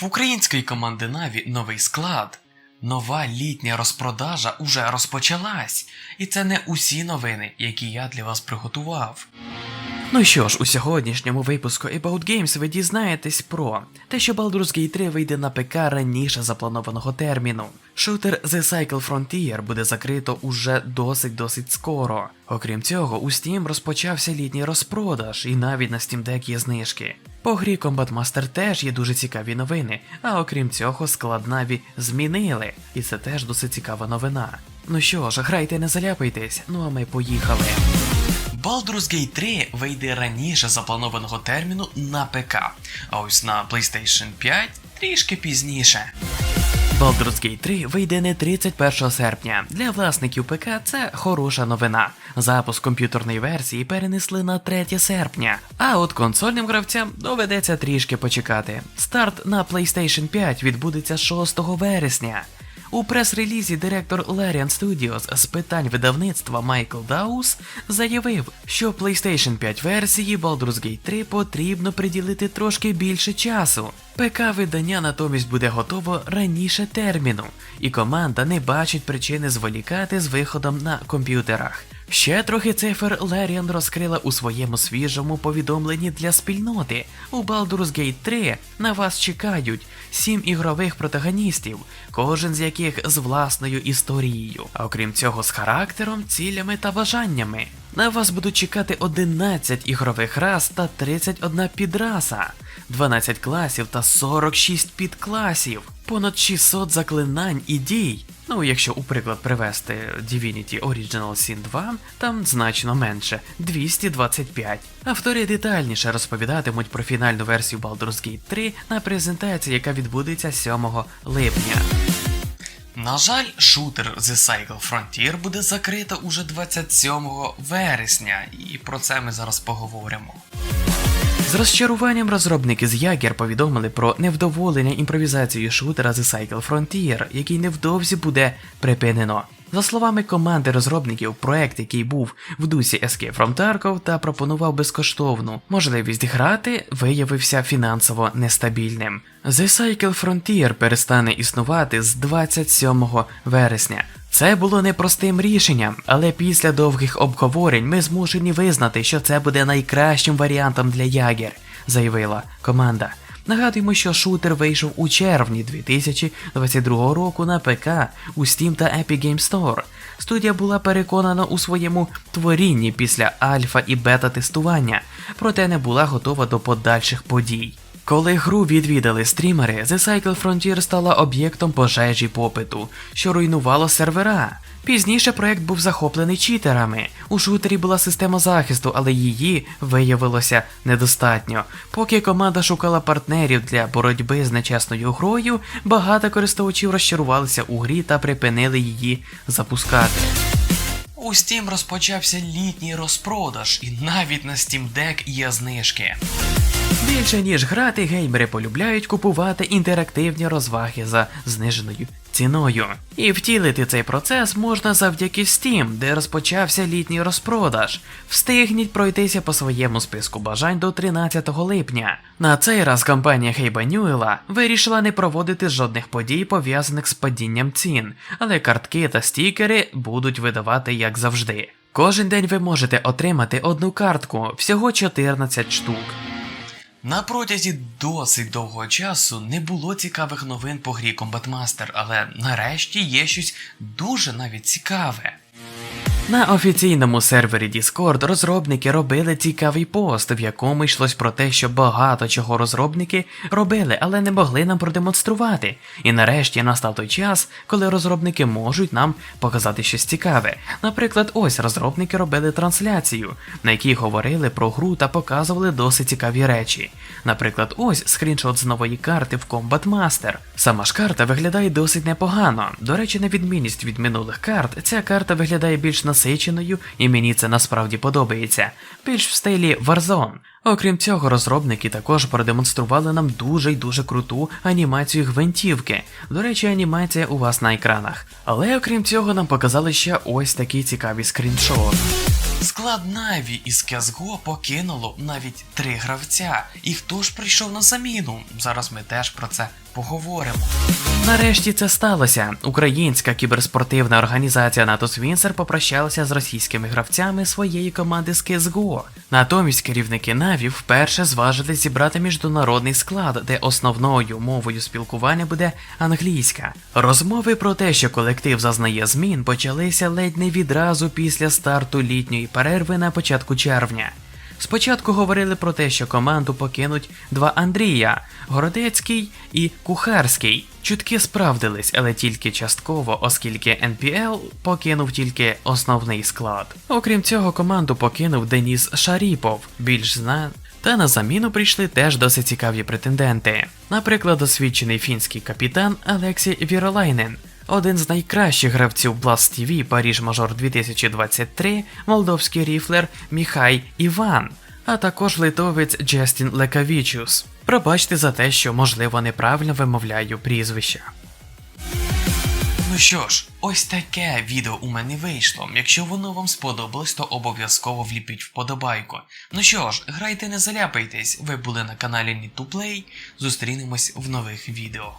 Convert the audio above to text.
В української команди Наві новий склад. Нова літня розпродажа уже розпочалась, і це не усі новини, які я для вас приготував. Ну що ж, у сьогоднішньому випуску About Games ви дізнаєтесь про те, що Baldur's Gate 3 вийде на ПК раніше запланованого терміну. Шутер The Cycle Frontier буде закрито уже досить-досить скоро. Окрім цього, у Steam розпочався літній розпродаж, і навіть на Steam Deck є знижки. По грі Combat Master теж є дуже цікаві новини, а окрім цього, склад Наві змінили, і це теж досить цікава новина. Ну що ж, грайте, не заляпайтесь, ну а ми поїхали. Baldur's Gate 3 вийде раніше запланованого терміну на ПК, а ось на PlayStation 5 трішки пізніше. Baldur's Gate 3 вийде не 31 серпня. Для власників ПК це хороша новина. Запуск комп'ютерної версії перенесли на 3 серпня. А от консольним гравцям доведеться трішки почекати. Старт на PlayStation 5 відбудеться 6 вересня. У прес-релізі директор Larian Studios з питань видавництва Майкл Даус заявив, що PlayStation 5 версії Baldur's Gate 3 потрібно приділити трошки більше часу. ПК-видання натомість буде готово раніше терміну, і команда не бачить причини зволікати з виходом на комп'ютерах. Ще трохи цифр Леріан розкрила у своєму свіжому повідомленні для спільноти. У Baldur's Gate 3 на вас чекають сім ігрових протагоністів, кожен з яких з власною історією, окрім цього з характером, цілями та бажаннями. На вас будуть чекати 11 ігрових рас та 31 підраса, 12 класів та 46 підкласів, понад 600 заклинань і дій. Ну, якщо у приклад привести Divinity Original Sin 2, там значно менше 225. Автори детальніше розповідатимуть про фінальну версію Baldur's Gate 3 на презентації, яка відбудеться 7 липня. На жаль, шутер The Cycle Frontier буде закрито уже 27 вересня, і про це ми зараз поговоримо. З розчаруванням розробники з Ягер повідомили про невдоволення імпровізацією шутера The Cycle Frontier, який невдовзі буде припинено. За словами команди розробників, проект, який був в дусі Escape from Tarkov та пропонував безкоштовну можливість грати, виявився фінансово нестабільним. The Cycle Frontier перестане існувати з 27 вересня. Це було непростим рішенням, але після довгих обговорень ми змушені визнати, що це буде найкращим варіантом для Ягер, заявила команда. Нагадуємо, що шутер вийшов у червні 2022 року на ПК у Steam та Epic Game Store. Студія була переконана у своєму творінні після альфа і бета тестування, проте не була готова до подальших подій. Коли гру відвідали стрімери, The Cycle Frontier стала об'єктом пожежі попиту, що руйнувало сервера. Пізніше проект був захоплений читерами. У шутері була система захисту, але її виявилося недостатньо. Поки команда шукала партнерів для боротьби з нечесною грою, багато користувачів розчарувалися у грі та припинили її запускати. У Steam розпочався літній розпродаж, і навіть на Steam Deck є знижки. Більше ніж грати, геймери полюбляють купувати інтерактивні розваги за зниженою ціною. І втілити цей процес можна завдяки Steam, де розпочався літній розпродаж. Встигніть пройтися по своєму списку бажань до 13 липня. На цей раз компанія Хейба Ньюела вирішила не проводити жодних подій, пов'язаних з падінням цін, але картки та стікери будуть видавати як завжди. Кожен день ви можете отримати одну картку, всього 14 штук. На протязі досить довгого часу не було цікавих новин по грі Combat Master, але нарешті є щось дуже навіть цікаве. На офіційному сервері Discord розробники робили цікавий пост, в якому йшлось про те, що багато чого розробники робили, але не могли нам продемонструвати. І нарешті настав той час, коли розробники можуть нам показати щось цікаве. Наприклад, ось розробники робили трансляцію, на якій говорили про гру та показували досить цікаві речі. Наприклад, ось скріншот з нової карти в Combat Master. Сама ж карта виглядає досить непогано. До речі, на відмінність від минулих карт, ця карта виглядає більш насиченою, і мені це насправді подобається. Більш в стилі Warzone. Окрім цього, розробники також продемонстрували нам дуже й дуже круту анімацію гвинтівки. До речі, анімація у вас на екранах. Але окрім цього, нам показали ще ось такий цікавий скріншот. Склад Наві із CSGO покинуло навіть три гравця. І хто ж прийшов на заміну? Зараз ми теж про це поговоримо. Нарешті це сталося. Українська кіберспортивна організація NATO Свінсер попрощалася з російськими гравцями своєї команди з CSGO. Натомість керівники Наві вперше зважили зібрати міжнародний склад, де основною мовою спілкування буде англійська. Розмови про те, що колектив зазнає змін, почалися ледь не відразу після старту літньої перерви на початку червня. Спочатку говорили про те, що команду покинуть два Андрія Городецький і Кухарський. Чутки справдились, але тільки частково, оскільки НПЛ покинув тільки основний склад. Окрім цього, команду покинув Деніс Шаріпов, більш зна. Та на заміну прийшли теж досить цікаві претенденти. Наприклад, досвідчений фінський капітан Алексій Віролайнен, один з найкращих гравців Blast TV Паріж Мажор 2023, молдовський ріфлер Міхай Іван, а також литовець Джестін Лекавічус. Пробачте за те, що можливо неправильно вимовляю прізвища. Ну що ж, ось таке відео у мене вийшло. Якщо воно вам сподобалось, то обов'язково вліпіть вподобайку. Ну що ж, грайте не заляпайтесь, ви були на каналі Need2Play. Зустрінемось в нових відео.